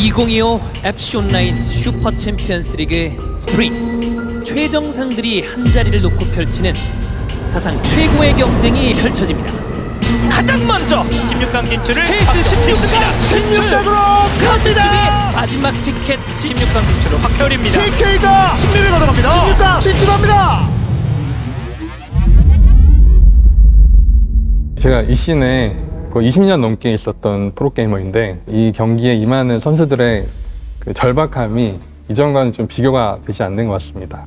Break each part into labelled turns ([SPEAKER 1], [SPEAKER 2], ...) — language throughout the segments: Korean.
[SPEAKER 1] 2025 FC 온라인 슈퍼 챔피언스 리그 스프링 최정상들이 한 자리를 놓고 펼치는 사상 최고의 경쟁이 펼쳐집니다. 가장 먼저
[SPEAKER 2] 16강 진출을
[SPEAKER 1] 케이스 16강
[SPEAKER 2] 16강으로
[SPEAKER 1] 팀의 마지막 티켓
[SPEAKER 2] 16강 진출을 확결입니다.
[SPEAKER 3] TK가 승리를 가져갑니다. 16강 진출합니다.
[SPEAKER 4] 제가 이 씬에 거의 20년 넘게 있었던 프로게이머인데 이 경기에 임하는 선수들의 그 절박함이 이전과는 좀 비교가 되지 않는 것 같습니다.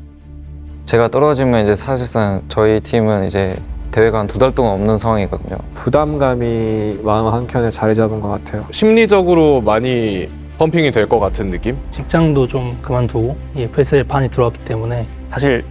[SPEAKER 5] 제가 떨어지면 이제 사실상 저희 팀은 이제 대회가 한 두 달 동안 없는 상황이거든요.
[SPEAKER 6] 부담감이 마음 한켠에 자리 잡은 것 같아요.
[SPEAKER 7] 심리적으로 많이 펌핑이 될 것 같은 느낌?
[SPEAKER 8] 직장도 좀 그만두고 이 FSL 반이 들어왔기 때문에
[SPEAKER 2] 사실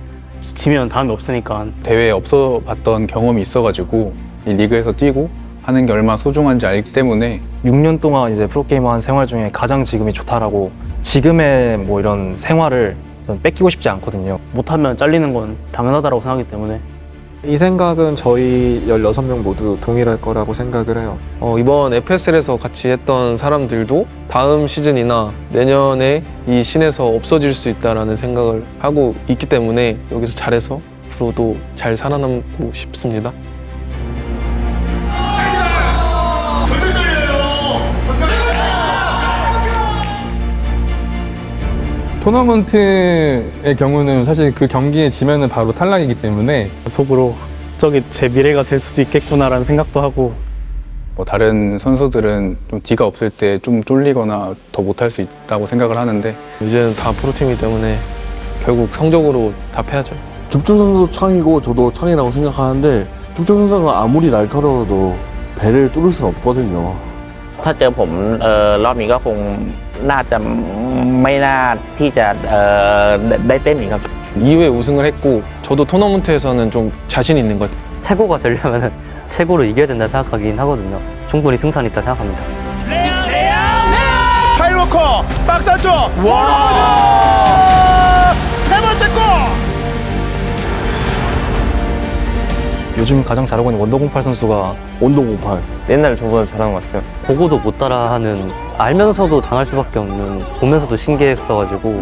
[SPEAKER 2] 지면 다음이 없으니까
[SPEAKER 9] 대회에 없어 봤던 경험이 있어가지고 이 리그에서 뛰고 하는 게 얼마나 소중한지 알기 때문에
[SPEAKER 10] 6년 동안 이제 프로게이머 한 생활 중에 가장 지금이 좋다라고 지금의 뭐 이런 생활을 저는 뺏기고 싶지 않거든요.
[SPEAKER 2] 못하면 잘리는 건 당연하다고 생각하기 때문에
[SPEAKER 6] 이 생각은 저희 16명 모두 동일할 거라고 생각을 해요.
[SPEAKER 11] 어, 이번 FSL에서 같이 했던 사람들도 다음 시즌이나 내년에 이 신에서 없어질 수 있다라는 생각을 하고 있기 때문에 여기서 잘해서 앞으로도 잘 살아남고 싶습니다.
[SPEAKER 4] 토너먼트의 경우는 사실 그 경기에 지면은 바로 탈락이기 때문에
[SPEAKER 2] 속으로 저게 제 미래가 될 수도 있겠구나라는 생각도 하고
[SPEAKER 9] 뭐 다른 선수들은 좀 뒤가 없을 때 좀 쫄리거나 더 못할 수 있다고 생각을 하는데
[SPEAKER 11] 이제는 다 프로팀이기 때문에 결국 성적으로 답해야죠.
[SPEAKER 3] 줍줍 선수도 창이고 저도 창이라고 생각하는데 줍줍 선수가 아무리 날카로워도 배를 뚫을 수는 없거든요.
[SPEAKER 12] ถ้าเจอผมเอ่อรอบนี้ก็คงน่าจะไม่น่าที่จะเอ่อได้เต้นอีกครับ
[SPEAKER 11] 2회 우승을 했고 저도 토너먼트에서는 좀 자신 있는 것 같아요.
[SPEAKER 8] 최고가 되려면 최고로 이겨야 된다 생각하긴 하거든요. 충분히 승산 있다 생각합니다.
[SPEAKER 3] 파이로커 박스 안쪽 와!
[SPEAKER 10] 요즘 가장 잘하고 있는 원더공팔 선수가
[SPEAKER 3] 온도 08.
[SPEAKER 5] 옛날 저보다 잘한 것 같아요.
[SPEAKER 8] 보고도 못 따라하는 알면서도 당할 수밖에 없는 보면서도 신기했어가지고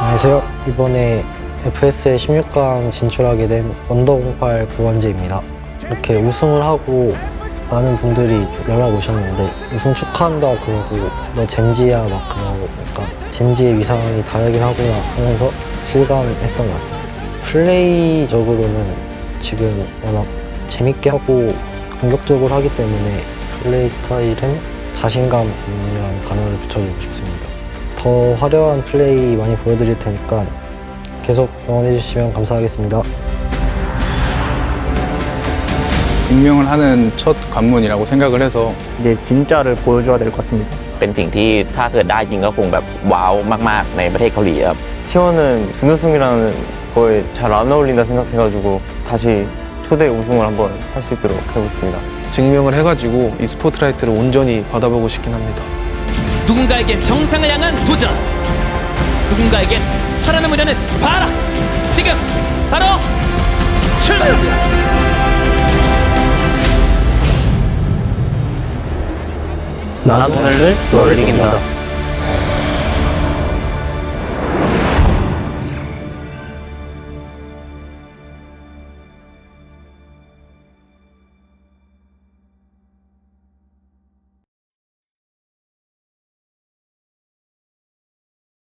[SPEAKER 6] 안녕하세요. 이번에 FSL 16강 진출하게 된 원더08 구원재입니다. 이렇게 우승을 하고 많은 분들이 연락 오셨는데 우승 축하한다 그러고 너 젠지야 막 그러고 그러니까 젠지의 위상이 다르긴 하구나 하면서 실감했던 것 같습니다. 플레이적으로는 지금 워낙 재밌게 하고 공격적으로 하기 때문에 플레이 스타일은 자신감이라는 단어를 붙여주고 싶습니다. 더 화려한 플레이 많이 보여드릴 테니까 계속 응원해 주시면 감사하겠습니다.
[SPEAKER 9] 임명을 하는 첫 관문이라고 생각을 해서
[SPEAKER 2] 이제 진짜를 보여줘야 될 것 같습니다.
[SPEAKER 12] เป็นสิ่งที่ถ้าเกิดได้จริงก็คงแบบว้าวมาก ๆ ในประเทศเกาหลีครับ
[SPEAKER 5] T1은 준우승이라는 거에 잘 안 어울린다 생각해가지고 다시 초대 우승을 한번 할 수 있도록 해보겠습니다.
[SPEAKER 11] 증명을 해가지고 이 스포트라이트를 온전히 받아보고 싶긴 합니다.
[SPEAKER 1] 누군가에겐 정상을 향한 도전 누군가에겐 살아남으려는 바람 지금 바로 출발합니다
[SPEAKER 2] 나는 오늘을 너를 이긴다.